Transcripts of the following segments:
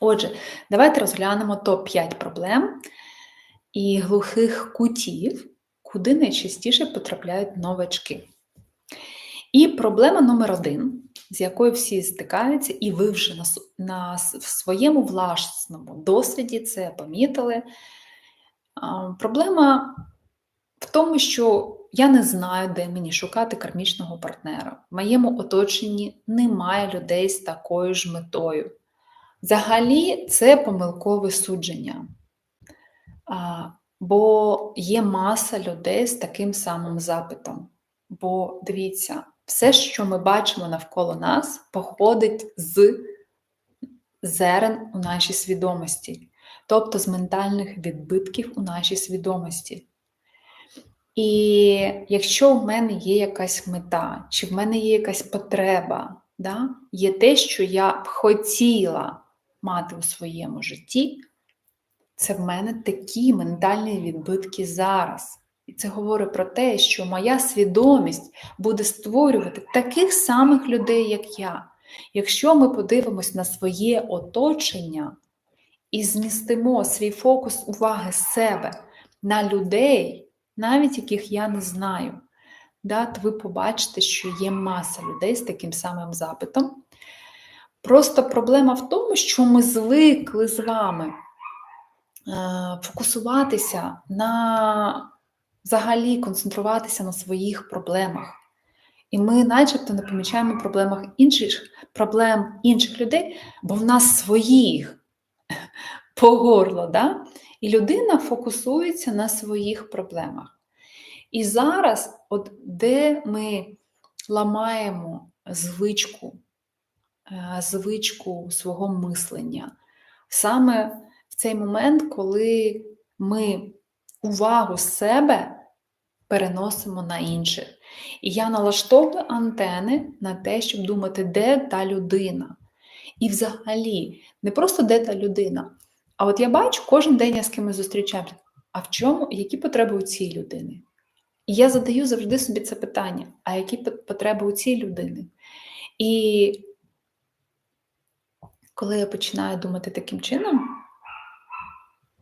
Отже, давайте розглянемо топ-5 проблем і глухих кутів, куди найчастіше потрапляють новачки. І проблема номер один, з якою всі стикаються, і ви вже на, на в своєму власному досвіді це помітили. Проблема в тому, що я не знаю, де мені шукати кармічного партнера. В моєму оточенні немає людей з такою ж метою. Взагалі, це помилкове судження. Бо є маса людей з таким самим запитом. Бо дивіться, все, що ми бачимо навколо нас, походить з зерен у нашій свідомості, тобто з ментальних відбитків у нашій свідомості. І якщо в мене є якась мета, чи в мене є якась потреба, да, є те, що я б хотіла мати у своєму житті, це в мене такі ментальні відбитки зараз. І це говорить про те, що моя свідомість буде створювати таких самих людей, як я. Якщо ми подивимось на своє оточення і змістимо свій фокус уваги з себе на людей, навіть яких я не знаю, да, то ви побачите, що є маса людей з таким самим запитом. Просто проблема в тому, що ми звикли з вами Е, фокусуватися на взагалі концентруватися на своїх проблемах. І ми, начебто, не помічаємо проблемах інших, проблем інших людей, бо в нас своїх по горло. Да? І людина фокусується на своїх проблемах. І зараз, от де ми ламаємо звичку, звичку свого мислення, саме в цей момент, коли ми увагу з себе переносимо на інших. І я налаштовую антени на те, щоб думати, де та людина. І взагалі, не просто де та людина. А от я бачу, кожен день я з кимось зустрічаюся. А в чому, які потреби у цій людини? І я задаю завжди собі це питання: а які потреби у цій людини? І коли я починаю думати таким чином,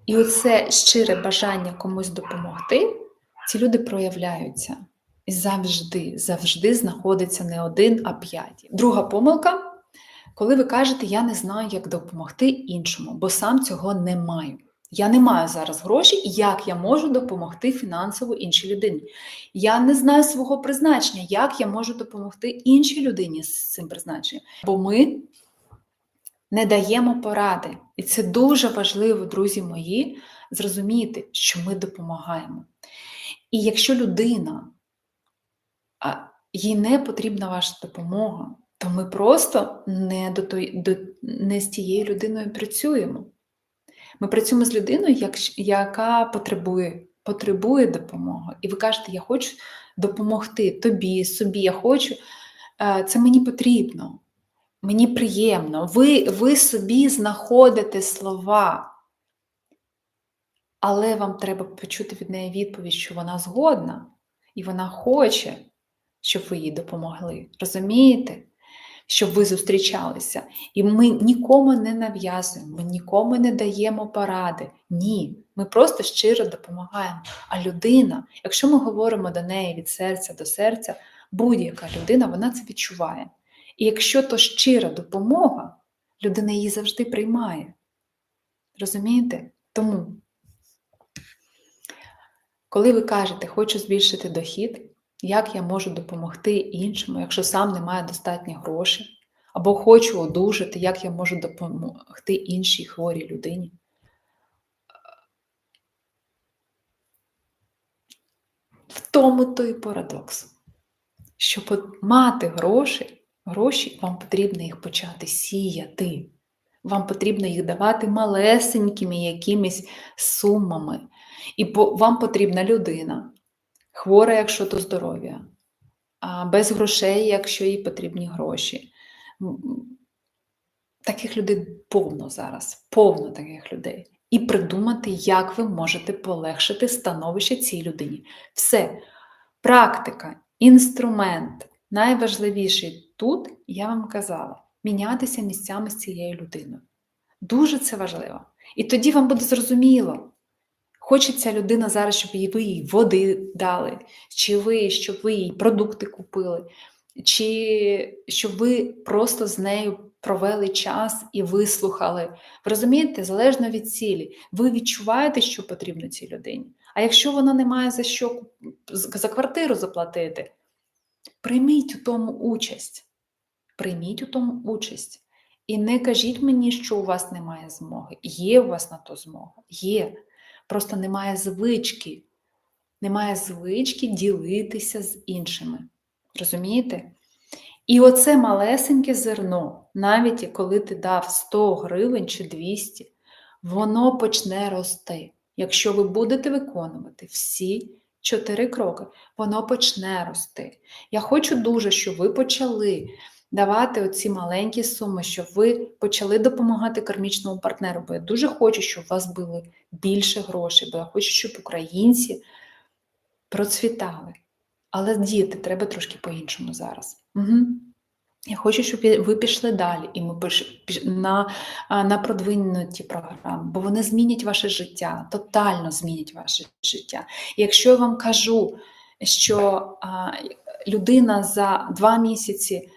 і оце щире бажання комусь допомогти, ці люди проявляються. І завжди, завжди знаходиться не один, а п'ять. Друга помилка, коли ви кажете, я не знаю, як допомогти іншому, бо сам цього не маю. Я не маю зараз гроші, як я можу допомогти фінансово іншій людині. Я не знаю свого призначення, як я можу допомогти іншій людині з цим призначенням. Бо ми не даємо поради. І це дуже важливо, друзі мої, зрозуміти, що ми допомагаємо. І якщо людина, їй не потрібна ваша допомога, то ми просто не, до той, до, не з тією людиною працюємо. Ми працюємо з людиною, як, яка потребує потребує допомоги. І ви кажете, я хочу допомогти тобі, собі, я хочу, е, це мені потрібно. Мені приємно, ви, ви собі знаходите слова, але вам треба почути від неї відповідь, що вона згодна, і вона хоче, щоб ви їй допомогли. Розумієте? Щоб ви зустрічалися. І ми нікому не нав'язуємо, ми нікому не даємо поради. Ні. Ми просто щиро допомагаємо. А людина, якщо ми говоримо до неї від серця до серця, будь-яка людина, вона це відчуває. І якщо то щира допомога, людина її завжди приймає. Розумієте? Тому, коли ви кажете, хочу збільшити дохід, як я можу допомогти іншому, якщо сам не маю достатньо грошей, або хочу одужати, як я можу допомогти іншій хворій людині. В тому той парадокс, що мати гроші гроші, вам потрібно їх почати сіяти. Вам потрібно їх давати малесенькими якимись сумами. І вам потрібна людина, хвора, якщо то здоров'я, без грошей, якщо їй потрібні гроші. Таких людей повно зараз, повно таких людей. І придумати, як ви можете полегшити становище цій людині. Все, практика, інструмент, найважливіший тут, я вам казала, мінятися місцями з цією людиною. Дуже це важливо. І тоді вам буде зрозуміло, хочеться людина зараз, щоб ви їй води дали, чи ви, щоб ви їй продукти купили, чи щоб ви просто з нею провели час і вислухали. Ви розумієте, залежно від цілі, ви відчуваєте, що потрібно цій людині. А якщо вона не має за що за квартиру заплатити, прийміть у тому участь. Прийміть у тому участь. І не кажіть мені, що у вас немає змоги. Є у вас на то змога. Є. Просто немає звички. Немає звички ділитися з іншими. Розумієте? І оце малесеньке зерно, навіть коли ти дав 100 гривень чи 200, воно почне рости. Якщо ви будете виконувати всі чотири кроки, воно почне рости. Я хочу дуже, щоб ви почали давати оці маленькі суми, щоб ви почали допомагати кармічному партнеру. Бо я дуже хочу, щоб у вас було більше грошей, бо я хочу, щоб українці процвітали. Але діяти треба трошки по-іншому зараз. Угу. Я хочу, щоб ви пішли далі, і ми пиш, на на продвинуті програми, бо вони змінять ваше життя, тотально змінять ваше життя. І якщо я вам кажу, що а, людина за два місяці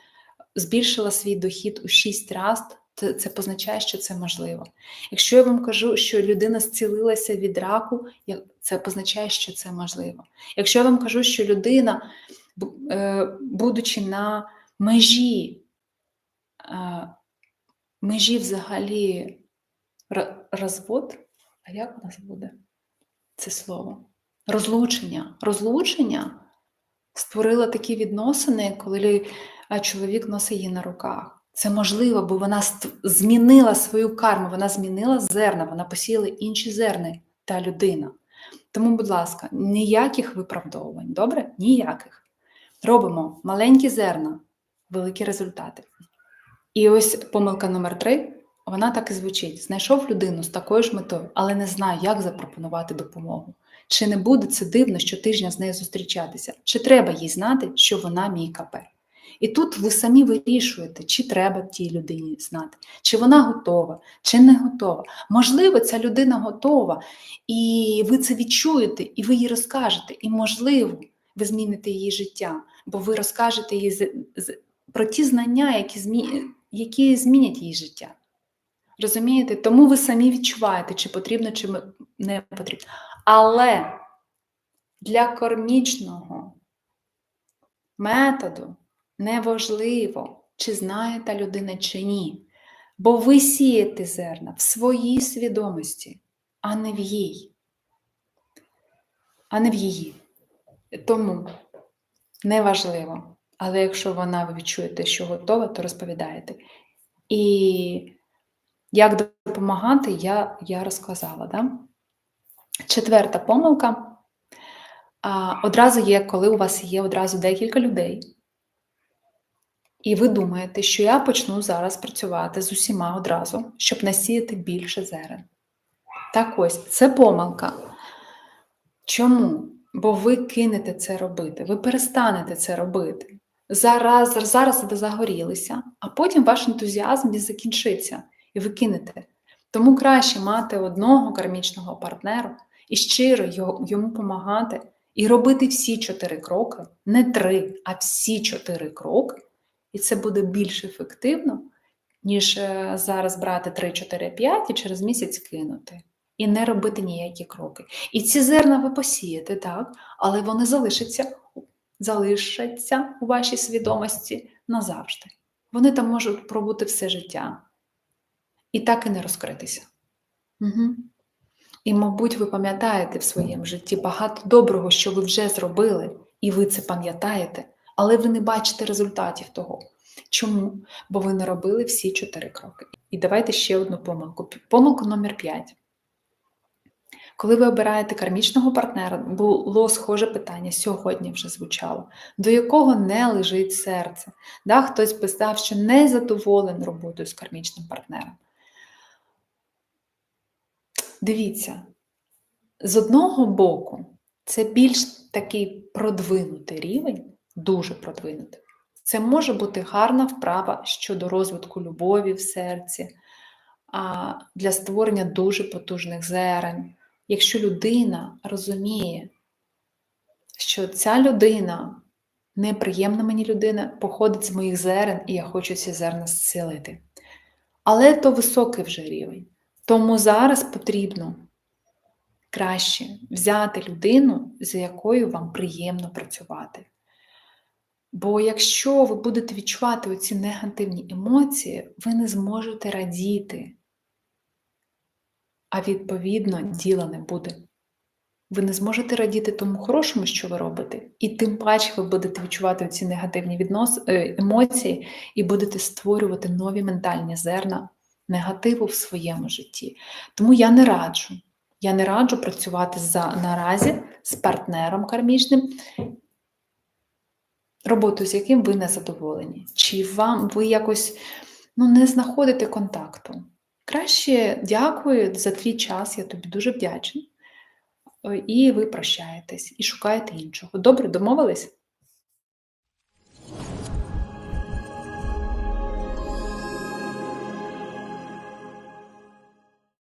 збільшила свій дохід у шість разів, це, це позначає, що це можливо. Якщо я вам кажу, що людина зцілилася від раку, це позначає, що це можливо. Якщо я вам кажу, що людина, е, будучи на межі, межі взагалі розвод, а як у нас буде це слово? Розлучення. Розлучення створила такі відносини, коли чоловік носить її на руках. Це можливо, бо вона змінила свою карму, вона змінила зерна, вона посіяла інші зерни та людина. Тому, будь ласка, ніяких виправдовувань, добре? Ніяких. Робимо маленькі зерна, великі результати. І ось помилка номер три, вона так і звучить: знайшов людину з такою ж метою, але не знаю, як запропонувати допомогу. Чи не буде це дивно щотижня з нею зустрічатися? Чи треба їй знати, що вона мій КП? І тут ви самі вирішуєте, чи треба тій людині знати, чи вона готова, чи не готова. Можливо, ця людина готова, і ви це відчуєте, і ви їй розкажете. І, можливо, ви зміните її життя, бо ви розкажете їй про ті знання, які, змі... які змінять її життя. Розумієте? Тому ви самі відчуваєте, чи потрібно, чи не потрібно. Але для кармічного методу неважливо, чи знає та людина, чи ні. Бо ви сієте зерна в своїй свідомості, а не в їй. А не в її. Тому неважливо. Але якщо вона ви відчуєте, що готова, то розповідаєте. І як допомагати, я я розказала. Да? Четверта помилка. А, Одразу є, коли у вас є одразу декілька людей, і ви думаєте, що я почну зараз працювати з усіма одразу, щоб насіяти більше зерен. Так ось, це помилка. Чому? Бо ви кинете це робити, ви перестанете це робити. Зараз зараз ви загорілися, а потім ваш ентузіазм закінчиться, і ви кинете. Тому краще мати одного кармічного партнера і щиро йому допомагати, і робити всі чотири кроки, не три, а всі чотири кроки. І це буде більш ефективно, ніж е, зараз брати 3, 4, 5 і через місяць кинути. І не робити ніякі кроки. І ці зерна ви посієте, так, але вони залишаться залишаться у вашій свідомості назавжди. Вони там можуть пробути все життя. І так і не розкритися. Угу. І, мабуть, ви пам'ятаєте в своєму житті багато доброго, що ви вже зробили, і ви це пам'ятаєте але ви не бачите результатів того. Чому? Бо ви не робили всі чотири кроки. І давайте ще одну помилку. Помилку номер 5. Коли ви обираєте кармічного партнера, було схоже питання, сьогодні вже звучало, до якого не лежить серце. Да, Хтось писав, що не задоволений роботою з кармічним партнером. Дивіться, з одного боку, це більш такий продвинутий рівень, дуже продвинути. Це може бути гарна вправа щодо розвитку любові в серці, для створення дуже потужних зерен. Якщо людина розуміє, що ця людина неприємна мені людина, походить з моїх зерен, і я хочу ці зерна зцілити. Але то високий вже рівень. Тому зараз потрібно краще взяти людину, з якою вам приємно працювати. Бо якщо ви будете відчувати оці негативні емоції, ви не зможете радіти, а відповідно діла не буде. Ви не зможете радіти тому хорошому, що ви робите, і тим паче ви будете відчувати ці негативні віднос... Е, емоції і будете створювати нові ментальні зерна негативу в своєму житті. Тому я не раджу. Я не раджу працювати за наразі з партнером кармічним, роботу, з яким ви не задоволені. Чи вам ви якось ну, не знаходите контакту? Краще дякую за твій час, я тобі дуже вдячна. І ви прощаєтесь і шукаєте іншого. Добре, домовились?